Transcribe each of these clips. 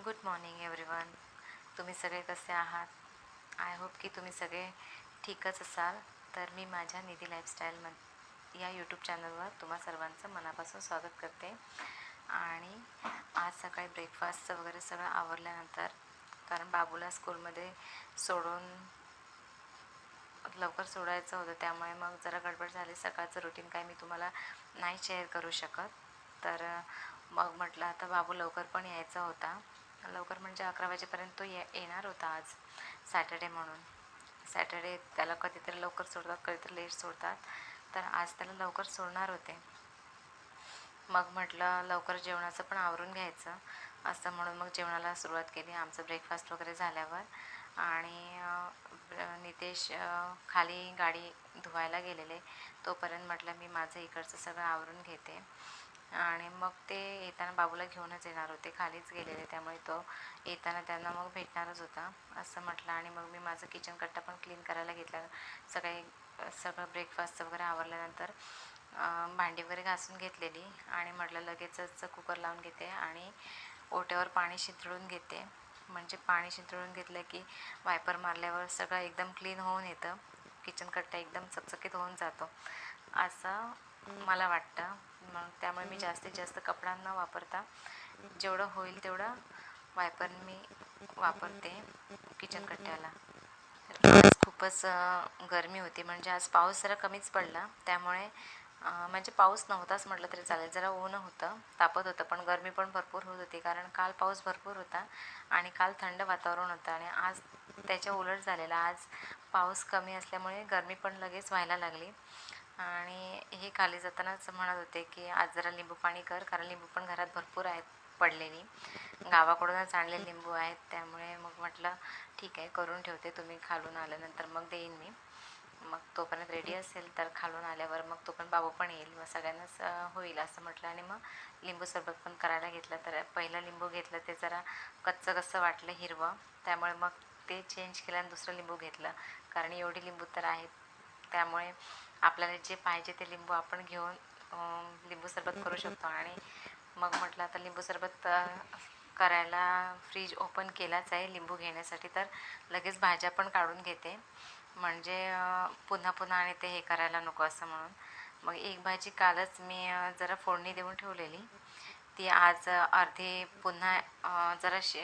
Good morning everyone तुम्ही सगळे कसे आहात? आय होप की तुम्ही सगळे ठीकच असाल. तर मी माझ्या निधी लाईफस्टाईल म या यूट्यूब चॅनलवर तुम्हा सर्वांचं मनापासून स्वागत करते. आणि आज सकाळी ब्रेकफास्टचं वगैरे सगळं आवरल्यानंतर कारण बाबूला स्कूलमध्ये सोडून लवकर सोडायचं होतं त्यामुळे मग जरा गडबड झाली. सकाळचं रुटीन काय मी तुम्हाला नाही शेअर करू शकत. तर मग म्हटलं आता बाबू लवकर पण यायचा होता. लवकर म्हणजे अकरा वाजेपर्यंत तो ये येणार होता आज सॅटर्डे म्हणून. सॅटर्डे त्याला कधीतरी लवकर सोडतात कधीतरी लेट सोडतात. तर आज त्याला लवकर सोडणार होते. मग म्हटलं लवकर जेवणाचं पण आवरून घ्यायचं. असं म्हणून मग जेवणाला सुरुवात केली आमचं ब्रेकफास्ट वगैरे झाल्यावर. आणि नितेश खाली गाडी धुवायला गेलेले. तोपर्यंत म्हटलं मी माझं इकडचं सगळं आवरून घेते. आणि मग ते येताना बाबूला घेऊनच येणार होते खालीच गेलेले त्यामुळे तो येताना त्यांना मग भेटणारच होता असं म्हटलं. आणि मग मी माझं किचन कट्टा पण क्लीन करायला घेतला. सकाळी सगळं ब्रेकफास्टचं वगैरे आवरल्यानंतर भांडी वगैरे घासून घेतलेली. आणि म्हटलं लगेचच कुकर लावून घेते आणि ओट्यावर पाणी शिंतळून घेते. म्हणजे पाणी शिंतळून घेतलं की वायपर मारल्यावर सगळं एकदम क्लीन होऊन येतं. किचन कट्टा एकदम चकचकीत होऊन जातो. असं मला वाटतं. मग त्यामुळे मी जास्तीत जास्त कपडा न वापरता. जेवढं होईल तेवढं वायपर मी वापरते किचन कट्ट्याला. खूपच गरमी होती. म्हणजे आज पाऊस जरा कमीच पडला. त्यामुळे म्हणजे पाऊस नव्हताच म्हटलं तरी चालेल. जरा ऊन होतं तापत होतं पण गरमी पण भरपूर होत होती. कारण काल पाऊस भरपूर होता आणि काल थंड वातावरण होतं आणि आज त्याच्या उलट झालेलं. आज पाऊस कमी असल्यामुळे गरमी पण लगेच व्हायला लागली. आणि हे खाली जातानाच म्हणत होते की आज जरा लिंबू पाणी कर कारण लिंबू पण घरात भरपूर आहेत पडलेली. गावाकडूनच आणले लिंबू आहेत त्यामुळे मग म्हटलं ठीक आहे करून ठेवते तुम्ही खालून आल्यानंतर मग देईन मी. मग तोपर्यंत रेडी असेल तर खालून आल्यावर मग तो पण बाबू पण येईल मग सगळ्यांनाच होईल असं म्हटलं. आणि मग लिंबू सरबत पण करायला घेतलं. तर पहिलं लिंबू घेतलं ते जरा कच्चं कसं वाटलं हिरवं. त्यामुळे मग ते चेंज केलं आणि दुसरं लिंबू घेतलं. कारण एवढी लिंबू तर आहेत. त्यामुळे आपल्याला जे पाहिजे ते लिंबू आपण घेऊन लिंबू सरबत करू शकतो. आणि मग म्हटलं आता लिंबू सरबत करायला फ्रीज ओपन केलाच आहे लिंबू घेण्यासाठी तर लगेच भाज्या पण काढून घेते. म्हणजे पुन्हा पुन्हा आणि ते हे करायला नको असं म्हणून. मग एक भाजी कालच मी जरा फोडणी देऊन ठेवलेली. ती आज अर्धी पुन्हा जरा शि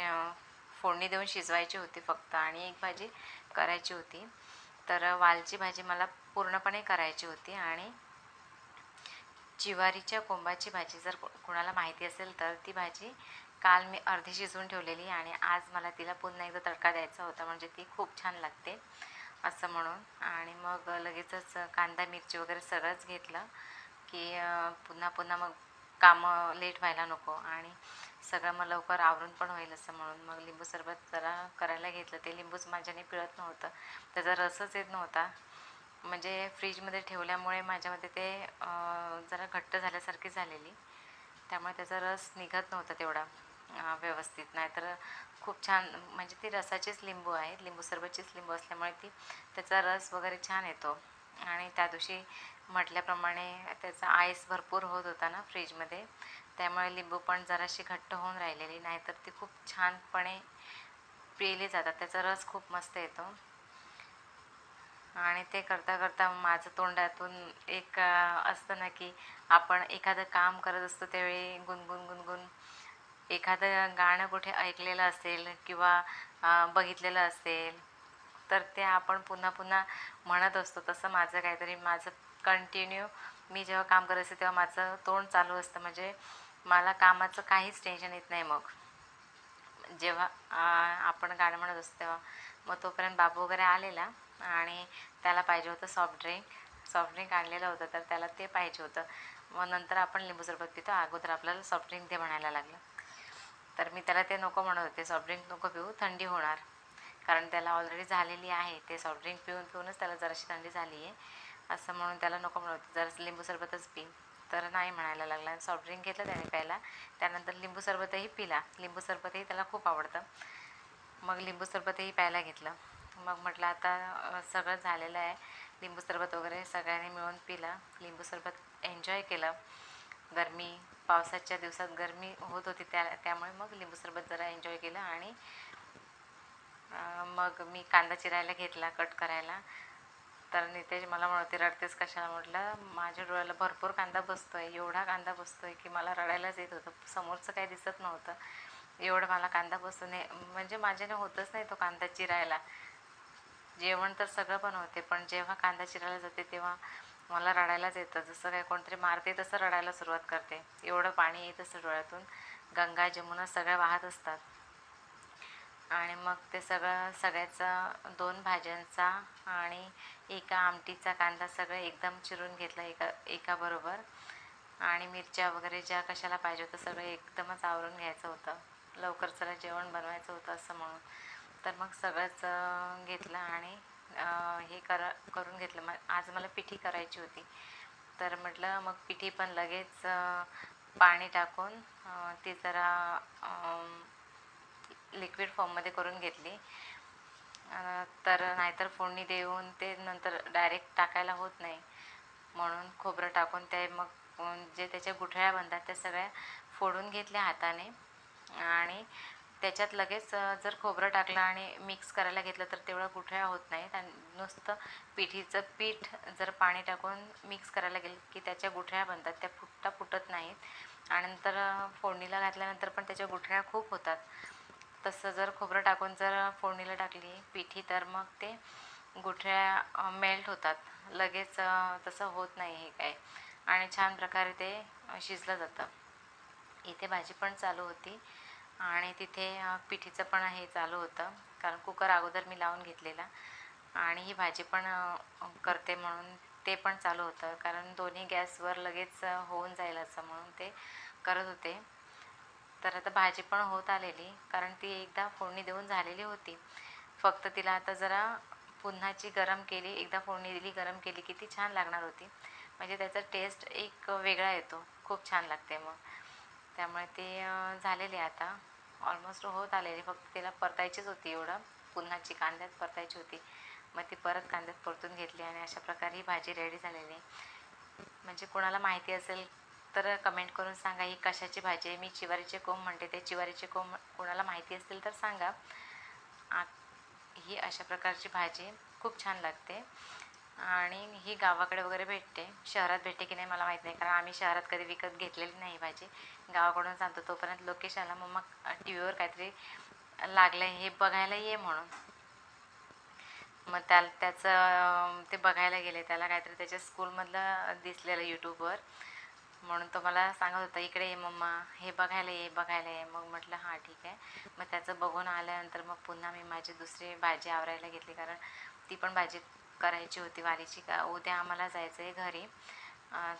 फोडणी देऊन शिजवायची होती फक्त आणि एक भाजी करायची होती. तर वालची भाजी मला पूर्णपणे करायची होती आणि जिवारीच्या कोंबाची भाजी जर को- कोणाला माहिती असेल तर ती भाजी काल मी अर्धी शिजवून ठेवलेली आणि आज मला तिला पुन्हा एकदा तडका द्यायचा होता म्हणजे ती खूप छान लागते असं म्हणून. आणि मग लगेचच कांदा मिरची वगैरे सगळंच घेतलं की पुन्हा पुन्हा मग कामं लेट व्हायला नको आणि सगळं मग लवकर आवरून पण होईल असं म्हणून. मग लिंबू सरबत जरा करायला घेतलं. ते लिंबूच माझ्याने पिळत नव्हतं. त्याचा रसच येत नव्हता. म्हणजे फ्रीजमध्ये ठेवल्यामुळे माझ्यामध्ये ते जरा घट्ट झाल्यासारखी झालेली. त्यामुळे त्याचा रस निघत नव्हता तेवढा व्यवस्थित. नाहीतर खूप छान म्हणजे ती रसाचीच लिंबू आहे. लिंबू सरबतचीच लिंबू असल्यामुळे ती त्याचा रस वगैरे छान येतो. आणि त्या दिवशी म्हटल्याप्रमाणे त्याचा आईस भरपूर होत होता ना फ्रीजमध्ये. त्यामुळे लिंबू पण जराशी घट्ट होऊन राहिलेली. नाहीतर ती खूप छानपणे पिले जातात. त्याचा रस खूप मस्त येतो. आणि ते करता करता माझं तोंडातून एक असतं ना की आपण एखादं काम करत असतो त्यावेळी गुणगुण गुणगुण. एखादं गाणं कुठे ऐकलेलं असेल किंवा बघितलेलं असेल तर ते आपण पुन्हा पुन्हा म्हणत असतो. तसं माझं काहीतरी माझं कंटिन्यू मी जेव्हा काम करत असते तेव्हा माझं तोंड चालू असतं. म्हणजे मला कामाचं काहीच टेन्शन येत नाही मग. जेव्हा आपण गाणं म्हणत असतो तेव्हा. मग तोपर्यंत बाबू वगैरे आलेला आणि त्याला पाहिजे होतं सॉफ्ट ड्रिंक सॉफ्ट ड्रिंक आणलेलं होतं तर त्याला ते पाहिजे होतं. मग नंतर आपण लिंबू सरबत पितो. अगोदर आपल्याला सॉफ्ट ड्रिंक दे म्हणायला लागलं. तर मी त्याला ते नको म्हणत होते. सॉफ्ट ड्रिंक नको पिऊ थंडी होणार. कारण त्याला ऑलरेडी झालेली आहे. ते सॉफ्ट ड्रिंक पिऊन पिऊनच त्याला जराशी थंडी झाली आहे असं म्हणून त्याला नको म्हणत होते. जरा लिंबू सरबतच पी. तर नाही म्हणायला लागला. सॉफ्ट ड्रिंक घेतलं त्याने प्यायला. त्यानंतर लिंबू सरबतही पिला. लिंबू सरबतही त्याला खूप आवडतं. मग लिंबू सरबतही प्यायला घेतलं. मग म्हटलं आता सगळं झालेलं आहे. लिंबू सरबत वगैरे सगळ्यांनी मिळून पिलं. लिंबू सरबत एन्जॉय केलं. गरमी पावसाच्या दिवसात गरमी होत होती त्या त्यामुळे मग लिंबू सरबत जरा एन्जॉय केलं आणि मग मी कांदा चिरायला घेतला कट करायला. तर नितेश मला म्हणते रडतेस कशाला? म्हटलं माझ्या डोळ्याला भरपूर कांदा बसतो आहे एवढा कांदा बसतो आहे की मला रडायलाच येत होतं. समोरचं काही दिसत नव्हतं. एवढं मला कांदा बसून नाही म्हणजे माझ्याने होतच नाही तो कांदा चिरायला. जेवण तर सगळं बनवते पण जेव्हा कांदा चिरायला जाते तेव्हा मला रडायलाच येतं. जसं काय कोणतरी मारते तसं रडायला सुरुवात करते. एवढं पाणी येत असतं डोळ्यातून गंगा जमुना सगळ्या वाहत असतात. आणि मग ते सगळं सगळ्याचा दोन भाज्यांचा आणि एका आमटीचा कांदा सगळं एकदम चिरून घेतला एका एकाबरोबर आणि मिरच्या वगैरे ज्या कशाला पाहिजे होतं सगळं एकदमच आवरून घ्यायचं होतं. जेवण बनवायचं होतं असं म्हणून. तर मग सगळंच घेतलं आणि हे कर करून घेतलं. मग आज मला पिठी करायची होती. तर म्हटलं मग पिठी पण लगेच पाणी टाकून ती जरा लिक्विड फॉर्ममध्ये करून घेतली. तर नाहीतर फोडणी देऊन ते नंतर डायरेक्ट टाकायला होत नाही. म्हणून खोबरं टाकून ते मग जे त्याच्या गुठळ्या बनतात त्या सगळ्या फोडून घेतल्या हाताने. आणि त्याच्यात लगेच जर खोबरं टाकलं आणि मिक्स करायला घेतलं तर तेवढं गुठळ्या होत नाहीत आणि नुसतं पिठीचं पीठ जर पाणी टाकून मिक्स करायला गेलं की त्याच्या गुठळ्या बनतात. त्या फुटता फुटत नाहीत. आणि नंतर फोडणीला घातल्यानंतर पण त्याच्या गुठळ्या खूप होतात. तसं जर खोबरं टाकून जर फोडणीला टाकली पिठी तर मग ते गुठळ्या मेल्ट होतात. लगेच तसं होत नाही हे काय. आणि छान प्रकारे ते शिजलं जातं. इथे भाजी पण चालू होती. आणि तिथे पिठीचं पण हे चालू होतं. कारण कुकर अगोदर मी लावून घेतलेला. आणि ही भाजी पण करते म्हणून ते पण चालू होतं. कारण दोन्ही गॅसवर लगेच होऊन जाईल असं म्हणून ते करत होते. तर आता भाजी पण होत आलेली. कारण ती एकदा फोडणी देऊन झालेली होती. फक्त तिला आता जरा पुन्हाची गरम केली. एकदा फोडणी दिली गरम केली की ती छान लागणार होती. म्हणजे त्याचा टेस्ट एक वेगळा येतो. खूप छान लागते मग. त्यामुळे ते झालेले आता. ऑलमोस्ट होत आलेली. फक्त त्याला परतायचीच होती एवढं. पुन्हाची कांद्यात परतायची होती मग ती परत कांद्यात परतून घेतली आणि अशा प्रकारे ही भाजी रेडी झालेली. म्हणजे कोणाला माहिती असेल तर कमेंट करून सांगा ही कशाची भाजी आहे? मी चिवारीचे कोंब म्हणते. ते चिवारीचे कोंब कोणाला माहिती असतील तर सांगा. ही अशा प्रकारची भाजी. खूप छान लागते. आणि ही गावाकडे वगैरे भेटते. शहरात भेटते की नाही मला माहीत नाही कारण आम्ही शहरात कधी विकत घेतलेली नाही भाजी. गावाकडून सांगतो तोपर्यंत लोकेश आला मग मग टी व्हीवर काहीतरी लागलं हे बघायला ये म्हणून. मग त्या त्याचं ते बघायला गेले त्याला काहीतरी त्याच्या स्कूलमधलं दिसलेलं यूट्यूबवर म्हणून तो मला सांगत होता इकडे ये मम्मा हे बघायला ये बघायला ये. मग म्हटलं हां ठीक आहे. मग त्याचं बघून आल्यानंतर मग पुन्हा मी माझी दुसरी भाजी आवरायला घेतली कारण ती पण भाजी करायची होती वारीची का? उद्या आम्हाला जायचं आहे घरी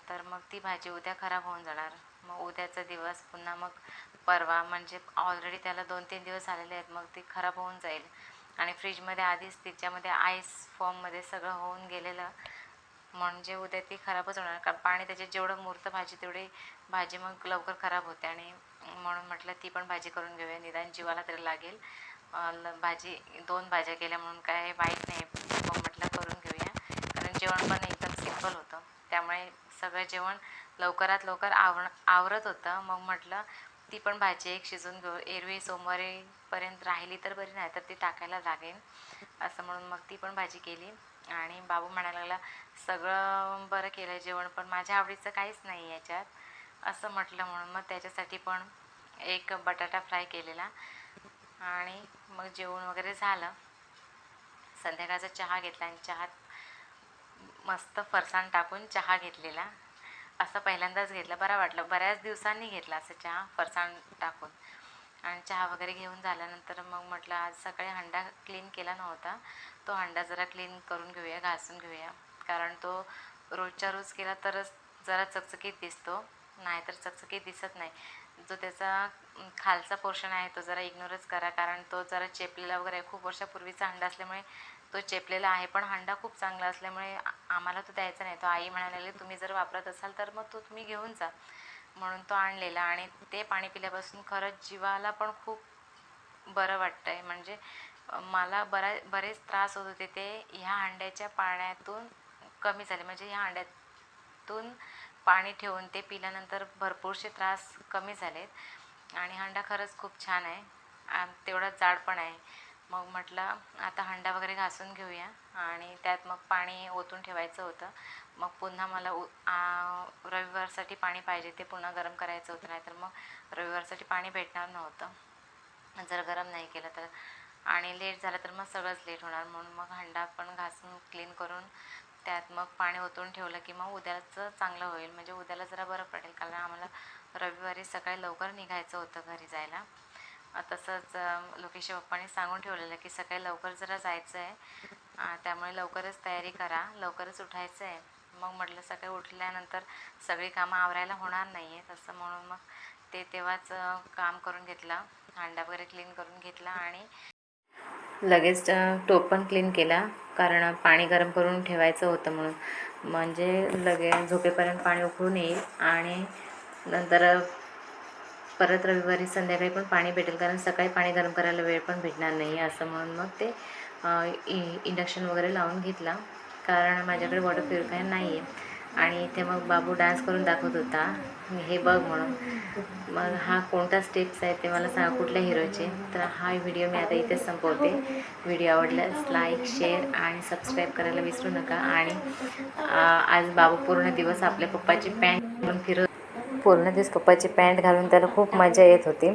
तर मग ती भाजी उद्या खराब होऊन जाणार. मग उद्याचा दिवस पुन्हा मग परवा म्हणजे ऑलरेडी त्याला दोन तीन दिवस आलेले आहेत मग ती खराब होऊन जाईल. आणि फ्रीजमध्ये आधीच तिच्यामध्ये आईस फॉर्ममध्ये सगळं होऊन गेलेलं. म्हणजे उद्या ती खराबच होणार. कारण पाणी त्याच्यात जेवढं मुरतं भाजी तेवढी भाजी मग लवकर खराब होते. आणि म्हणून म्हटलं ती पण भाजी करून घेऊया. निदान जीवाला तरी लागेल. भाजी दोन भाज्या केल्या म्हणून काय वाईट नाही. मग म्हटलं जेवण पण एकदम सिंपल होतं. त्यामुळे सगळं जेवण लवकरात लवकर आवण आवरत होतं. मग म्हटलं ती पण भाजी एक शिजून घेऊ. एरवी सोमवारीपर्यंत राहिली तर बरी नाही तर ती टाकायला लागेल असं म्हणून मग ती पण भाजी केली. आणि बाबू म्हणायला लागला सगळं बरं केलं जेवण पण माझ्या आवडीचं काहीच नाही याच्यात. असं म्हटलं म्हणून मग त्याच्यासाठी पण एक बटाटा फ्राय केलेला. आणि मग जेवण वगैरे झालं. संध्याकाळचा चहा घेतला आणि चहात मस्त फरसाण टाकून चहा घेतलेला. असं पहिल्यांदाच घेतलं. बरं वाटलं. बऱ्याच दिवसांनी घेतला असं चहा फरसाण टाकून. आणि चहा वगैरे घेऊन झाल्यानंतर मग म्हटलं आज सकाळी हंडा क्लीन केला नव्हता. तो हंडा जरा क्लीन करून घेऊया घासून घेऊया. कारण तो रोजच्या रोज केला तरच जरा चकचकीत दिसतो. नाहीतर चकचकीत दिसत नाही. जो त्याचा खालचा पोर्शन आहे तो जरा इग्नोरच करा. कारण तो जरा चेपलेला वगैरे खूप वर्षापूर्वीचा हंडा असल्यामुळे तो चेपलेला आहे पण हंडा खूप चांगला असल्यामुळे आम्हाला तो द्यायचा नाही. तो आई म्हणाले तुम्ही जर वापरत असाल तर मग तो तुम्ही घेऊन जा. म्हणून तो आणलेला आणि ते पाणी पिल्यापासून खरंच जीवाला पण खूप बरं वाटतं आहे म्हणजे मला बरा बरेच त्रास होत होते. ते ह्या हंड्याच्या पाण्यातून कमी झाले. म्हणजे ह्या हंड्यातून पाणी ठेवून ते पिल्यानंतर भरपूरसे त्रास कमी झालेत. आणि हंडा खरंच खूप छान आहे. तेवढा जाड पण आहे. मग म्हटलं आता हंडा वगैरे घासून घेऊया. आणि त्यात मग पाणी ओतून ठेवायचं होतं. मग पुन्हा मला उ रविवारसाठी पाणी पाहिजे ते पुन्हा गरम करायचं होतं. नाहीतर मग रविवारसाठी पाणी भेटणार नव्हतं. जर गरम नाही केलं तर. आणि लेट झालं तर मग सगळंच लेट होणार. म्हणून मग हंडा पण घासून क्लीन करून त्यात मग पाणी ओतून ठेवलं की मग उद्याचं चांगलं होईल. म्हणजे उद्याला जरा बरं पडेल. कारण आम्हाला रविवारी सकाळी लवकर निघायचं होतं घरी जायला. तसंच अ, लोकेश पप्पांनी सांगून ठेवलेलं की सकाळी लवकर जरा जायचं आहे त्यामुळे लवकरच तयारी करा लवकरच उठायचं आहे मग म्हटलं सकाळी उठल्यानंतर सगळी कामं आवरायला होणार नाही आहे तसं म्हणून मग ते तेव्हाच काम करून घेतलं. हांडा वगैरे क्लीन करून घेतला आणि लगेच टोप पण क्लीन केला. कारण पाणी गरम करून ठेवायचं होतं म्हणून. म्हणजे लगे झोपेपर्यंत पाणी उकळून येईल आणि नंतर परत रविवारी संध्याकाळी पण पाणी भेटेल कारण सकाळी पाणी गरम करायला वेळ पण भेटणार नाही असं म्हणून मग ते इ इंडक्शन वगैरे लावून घेतला. कारण माझ्याकडे वॉटर प्युरिफायर नाही आहे आणि इथे मग बाबू डान्स करून दाखवत होता. हे बघ म्हणून. मग हा कोणता स्टेप्स आहे ते मला सांगा कुठल्या हिरोचे तर हा व्हिडिओ मी आता इथेच संपवते. व्हिडिओ आवडल्यास लाईक शेअर आणि सबस्क्राईब करायला विसरू नका. आणि आज बाबू पूर्ण दिवस आपल्या पप्पाची पॅन्ट म्हणून फिरत पूर्ण दिवस पप्पाची पॅन्ट घालून त्याला खूप मजा येत होती.